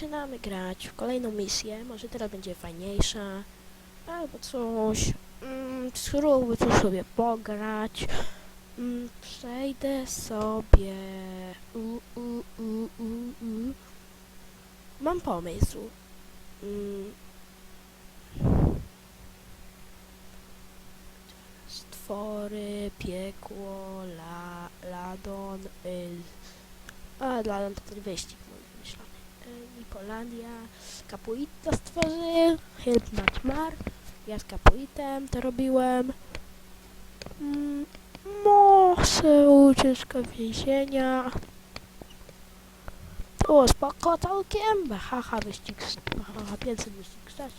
zaczynamy grać w kolejną misję. Może teraz będzie fajniejsza. Albo coś. Mm, spróbuj tu sobie pograć. Mm, przejdę sobie. U, u, u, u, u. Mam pomysł. Mm. Stwory, piekło, la, ladon, y, a ladon to ten wyścig Polandia, Capuita stworzy, Help Not Mar, ja z Capuitem to robiłem. Mm, może ucieczka więzienia. O, spoko całkiem. Haha, wyścig, haha, 500 wyścig stać.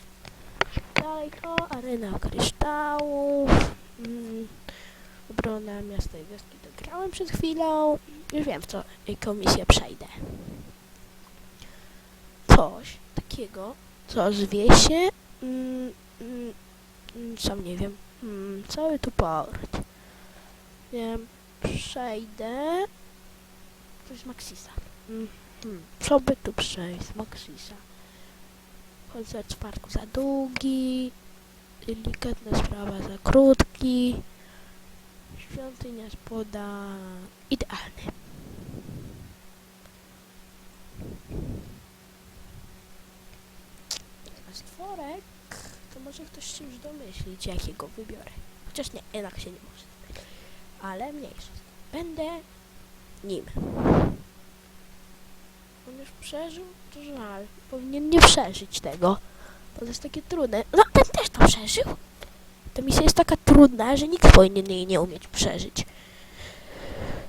Dalej to, arena kryształów. Mm, obrona miasta i wioski dograłem przed chwilą. Już wiem, w co jaką misję przejdę. Coś takiego, co zwie się... Mm, mm, sam nie wiem. Mm, cały tu port. Wiem, przejdę... Przez Maxisa. Mm, hmm, co by tu przejść z Maxisa? Koncert w parku za długi. Delikatna sprawa za krótki. Świątynia spoda idealny. A stworek, to może ktoś się już domyślić, jakiego wybiorę. Chociaż nie, jednak się nie może. Ale mniejsza. Będę nim. On już przeżył? To żal. Powinien nie przeżyć tego. Bo to jest takie trudne. No, ten też to przeżył. Ta misja jest taka trudna, że nikt powinien jej nie umieć przeżyć.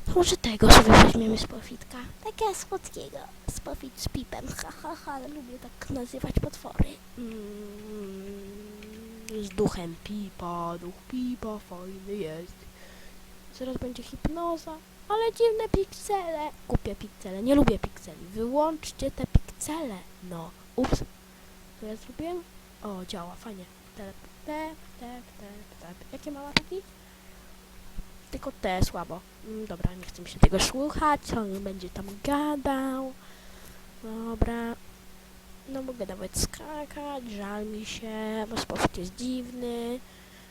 To może tego sobie weźmiemy z pofitka. Takiego słodkiego. Z pofit z pipem. Ha, ha, ha. Lubię tak nazywać potwory. Mm, z duchem pipa. Duch pipa fajny jest. Zaraz będzie hipnoza. Ale dziwne piksele. Kupię piksele. Nie lubię pikseli. Wyłączcie te piksele. No. Ups. Co ja zrobiłem? O, działa. Fajnie. Tep, tep, tep, tep, tep. Jakie ma ataki? Tylko te słabo. Mm, dobra, nie chcę mi się tego słuchać. On będzie tam gadał. Dobra. No mogę nawet skakać. Żal mi się, bo spofit jest dziwny.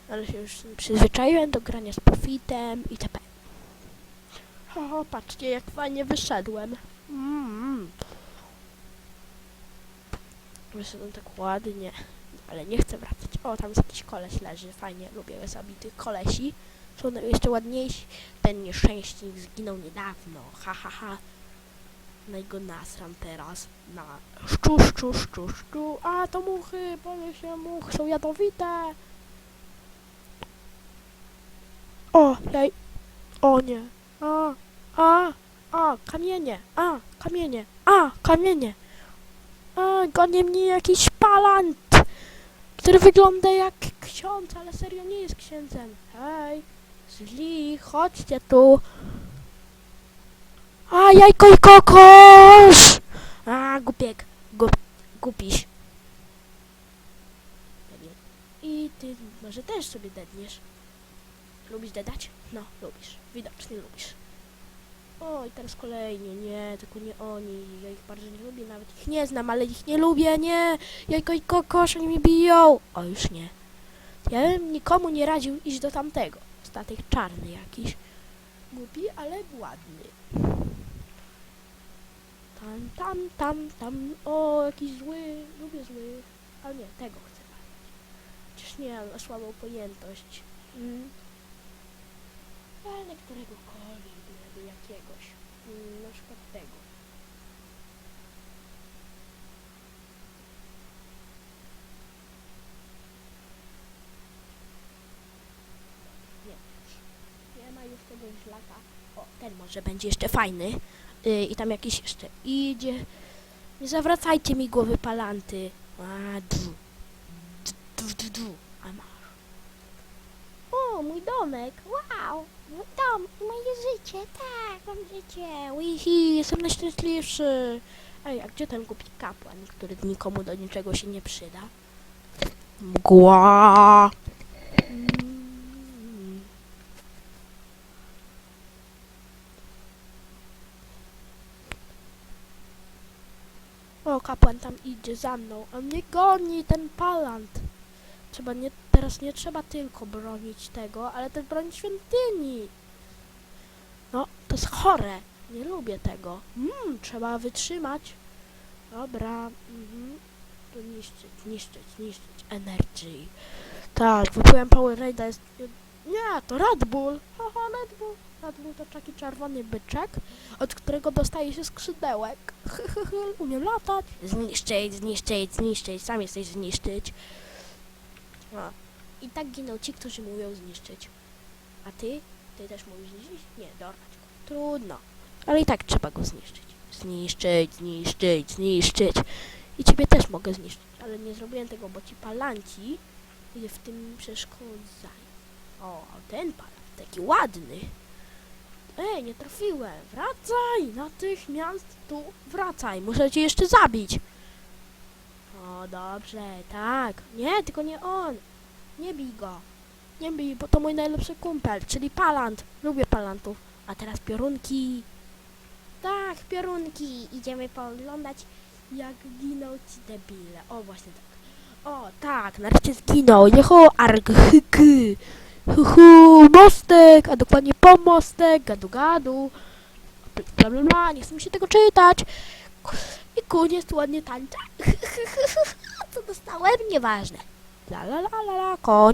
Ale się już przyzwyczaiłem do grania z profitem itp. O, patrzcie jak fajnie wyszedłem. Mm. Wyszedłem tak ładnie, ale nie chcę wracać. O, tam jest jakiś koleś leży, fajnie, lubię zabitych kolesi. Są jeszcze ładniejsi. Ten nieszczęśnik zginął niedawno, ha ha ha. No i go nasram teraz na szczu, szczu, szczu, szczu. A, to muchy, boję się much, są jadowite. O, jaj. O nie. A, a, a, kamienie, a, kamienie, a, kamienie. A, goni mnie jakiś palant, który wygląda jak ksiądz, ale serio nie jest księdzem. Hej, źli, chodźcie tu. A, jajko i kokosz! A, gupiek, gup, gupiś. I ty może też sobie dedniesz. Lubisz dedać? No, lubisz. Widocznie lubisz. O, i teraz kolejnie, nie, tylko nie oni. Ja ich bardzo nie lubię, nawet ich nie znam, ale ich nie lubię, nie. Jajko i kokosz, oni mnie biją. O, już nie. Ja bym nikomu nie radził iść do tamtego. Statek czarny jakiś. Głupi, ale ładny. Tam, tam, tam, tam. O, jakiś zły. Lubię zły. Ale nie, tego chcę walczyć. Chociaż nie, on ma słabą pojętość. Mm. Ale któregokolwiek, byleby jakiegoś. Mm, na przykład tego. Nie, ma już tego żlaka. O, ten może będzie jeszcze fajny. Yy, I tam jakiś jeszcze idzie. Nie zawracajcie mi głowy palanty. A. Du, du, du, du. A masz. O, mój domek. Wow. Mój dom i moje życie. Tak, mam życie. Wihi, jestem najszczęśliwszy. Ej, a gdzie ten głupi kapłan, który nikomu do niczego się nie przyda? Mgła. O, kapłan tam idzie za mną, a mnie goni ten palant. Trzeba nie, teraz nie trzeba tylko bronić tego, ale też bronić świątyni. No, to jest chore. Nie lubię tego. Mm, trzeba wytrzymać. Dobra, mhm. To niszczyć, niszczyć, niszczyć. Energy. Tak, wypłyłem Power Raida jest... Nie, to Red Bull. Haha, Red Bull. Red Bull to taki czerwony byczek, od którego dostaje się skrzydełek. Umiem latać. Zniszczyć, zniszczyć, zniszczyć. Sam jesteś zniszczyć. A. I tak giną ci, którzy mówią zniszczyć. A ty? Ty też mówisz zniszczyć? Nie, dorwać go. Trudno. Ale i tak trzeba go zniszczyć. Zniszczyć, zniszczyć, zniszczyć. I ciebie też mogę zniszczyć. Ale nie zrobiłem tego, bo ci palanci w tym przeszkodzają. O, a ten palant taki ładny. Ej, nie trafiłem. Wracaj! Natychmiast tu wracaj. Muszę cię jeszcze zabić. O, dobrze, tak. Nie, tylko nie on. Nie bij go. Nie bij, bo to mój najlepszy kumpel, czyli palant. Lubię palantów. A teraz piorunki. Tak, piorunki. Idziemy pooglądać, jak giną ci debile. O, właśnie tak. O, tak, nareszcie zginął. Jeho, arghyky. Huhu, mostek, a dokładnie pomostek, gadu gadu. Bla bla bla, nie chcę mi się tego czytać. I koniec ładnie tańca. Co dostałem? Nieważne. La la la la la, koń.